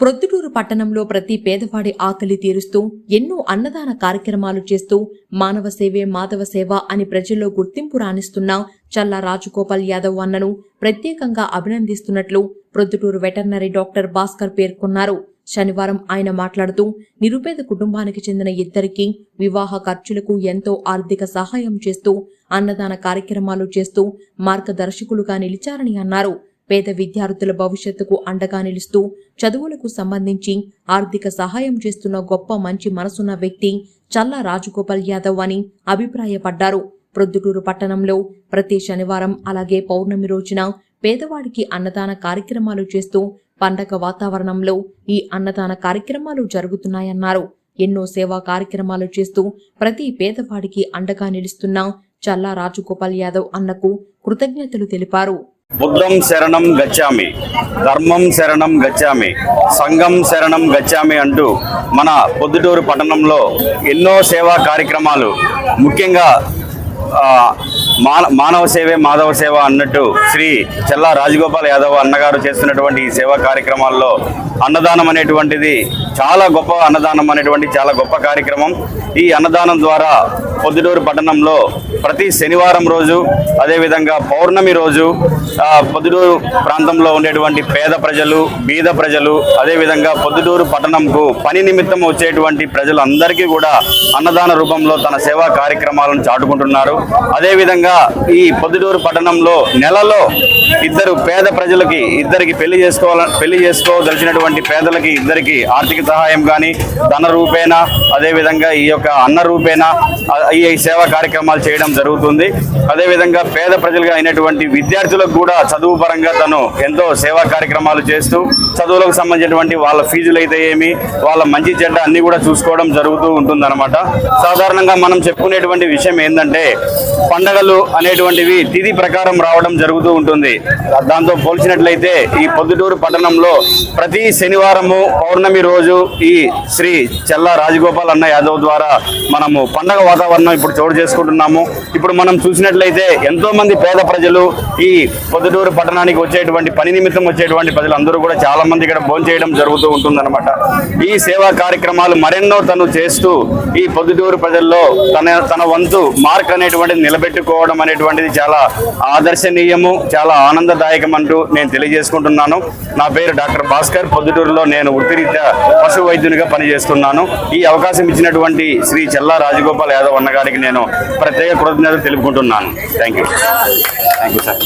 ప్రొద్దుటూరు పట్టణంలో ప్రతి పేదవాడి ఆకలి తీరుస్తూ ఎన్నో అన్నదాన కార్యక్రమాలు చేస్తూ మానవ సేవే మాధవ సేవ అని ప్రజల్లో గుర్తింపు రాణిస్తున్న చల్లా రాజగోపాల్ యాదవ్ అన్నను ప్రత్యేకంగా అభినందిస్తున్నట్లు ప్రొద్దుటూరు వెటర్నరీ డాక్టర్ భాస్కర్ పేర్కొన్నారు. శనివారం ఆయన మాట్లాడుతూ నిరుపేద కుటుంబానికి చెందిన ఇద్దరికి వివాహ ఖర్చులకు ఎంతో ఆర్థిక సహాయం చేస్తూ అన్నదాన కార్యక్రమాలు చేస్తూ మార్గదర్శకులుగా నిలిచారని అన్నారు. పేద విద్యార్థుల భవిష్యత్తుకు అండగా నిలుస్తూ చదువులకు సంబంధించి ఆర్థిక సహాయం చేస్తున్న గొప్ప మంచి మనసున్న వ్యక్తి చల్లా రాజగోపాల్ యాదవ్ అని అభిప్రాయపడ్డారు. ప్రొద్దుటూరు పట్టణంలో ప్రతి శనివారం అలాగే పౌర్ణమి రోజున పేదవాడికి అన్నదాన కార్యక్రమాలు చేస్తూ పండగ వాతావరణంలో ఈ అన్నదాన కార్యక్రమాలు జరుగుతున్నాయన్నారు. ఎన్నో సేవా కార్యక్రమాలు చేస్తూ ప్రతి పేదవాడికి అండగా నిలుస్తున్న చల్లా రాజగోపాల్ యాదవ్ అన్నకు కృతజ్ఞతలు తెలిపారు. బుద్ధం శరణం గచ్చామి ధర్మం శరణం గచ్చామి సంఘం శరణం గచ్చామి అంటూ మన పొద్దుటూరు పట్టణంలో ఎన్నో సేవా కార్యక్రమాలు ముఖ్యంగా మానవ సేవే మాధవ సేవ అన్నట్టు శ్రీ చెల్లా రాజగోపాల్ యాదవ్ అన్నగారు చేస్తున్నటువంటి ఈ సేవా కార్యక్రమాల్లో అన్నదానం అనేటువంటిది చాలా గొప్ప అన్నదానం అనేటువంటి చాలా గొప్ప కార్యక్రమం. ఈ అన్నదానం ద్వారా పొద్దుటూరు పట్టణంలో ప్రతి శనివారం రోజు అదేవిధంగా పౌర్ణమి రోజు పొద్దుటూరు ప్రాంతంలో ఉండేటువంటి పేద ప్రజలు బీద ప్రజలు అదేవిధంగా పొద్దుటూరు పట్టణంకు పని నిమిత్తం వచ్చేటువంటి ప్రజలందరికీ కూడా అన్నదాన రూపంలో తన సేవా కార్యక్రమాలను చాటుకుంటున్నారు. అదేవిధంగా ఈ పొద్దుటూరు పట్టణంలో నెలలో ఇద్దరు పేద ప్రజలకి ఇద్దరికి పెళ్ళి చేసుకోవాల పెళ్ళి చేసుకోదలిచినటువంటి పేదలకి ఇద్దరికి ఆర్థిక సహాయం కానీ ధన రూపేణా అదేవిధంగా ఈ యొక్క అన్న రూపేణా ఈ సేవా కార్యక్రమాలు చేయడం జరుగుతుంది. అదేవిధంగా పేద ప్రజలుగా అయినటువంటి విద్యార్థులకు కూడా చదువు పరంగా తను ఎంతో సేవా కార్యక్రమాలు చేస్తూ చదువులకు సంబంధించినటువంటి వాళ్ళ ఫీజులు అయితే ఏమి వాళ్ళ మంచి చెడ్డ అన్ని కూడా చూసుకోవడం జరుగుతూ ఉంటుందన్నమాట. సాధారణంగా మనం చెప్పుకునేటువంటి విషయం ఏంటంటే పండగలు అనేటువంటివి తిథి ప్రకారం రావడం జరుగుతూ ఉంటుంది. దాంతో పోల్చినట్లయితే ఈ పొద్దుటూరు పట్టణంలో ప్రతి శనివారము పౌర్ణమి రోజు ఈ శ్రీ చెల్ల రాజగోపాల్ అన్న యాదవ్ ద్వారా మనము పండగ వాతావరణం ఇప్పుడు చోటు చేసుకుంటున్నాము. ఇప్పుడు మనం చూసినట్లయితే ఎంతో మంది పేద ప్రజలు ఈ పొద్దుటూరు పట్టణానికి వచ్చేటువంటి పని నిమిత్తం వచ్చేటువంటి ప్రజలందరూ కూడా చాలా మంది ఇక్కడ భోంచేయడం జరుగుతూ ఉంటుందన్నమాట. ఈ సేవా కార్యక్రమాలు మరెన్నో తను చేస్తూ ఈ పొద్దుటూరు ప్రజల్లో తన తన వంతు మార్క్ అనేటువంటిది నిలబెట్టుకోవడం అనేటువంటిది చాలా ఆదర్శనీయము చాలా ఆనందదాయకం అంటూ నేను తెలియజేసుకుంటున్నాను. నా పేరు డాక్టర్ భాస్కర్. పొద్దుటూరులో నేను వృత్తిరీత్యా పశు వైద్యునిగా పనిచేస్తున్నాను. ఈ అవకాశం ఇచ్చినటువంటి శ్రీ చెల్లా రాజగోపాల్ యాదవ్ అన్న గారికి నేను ప్రత్యేక కృతజ్ఞతలు తెలుపుకుంటున్నాను. Thank you thank you sir.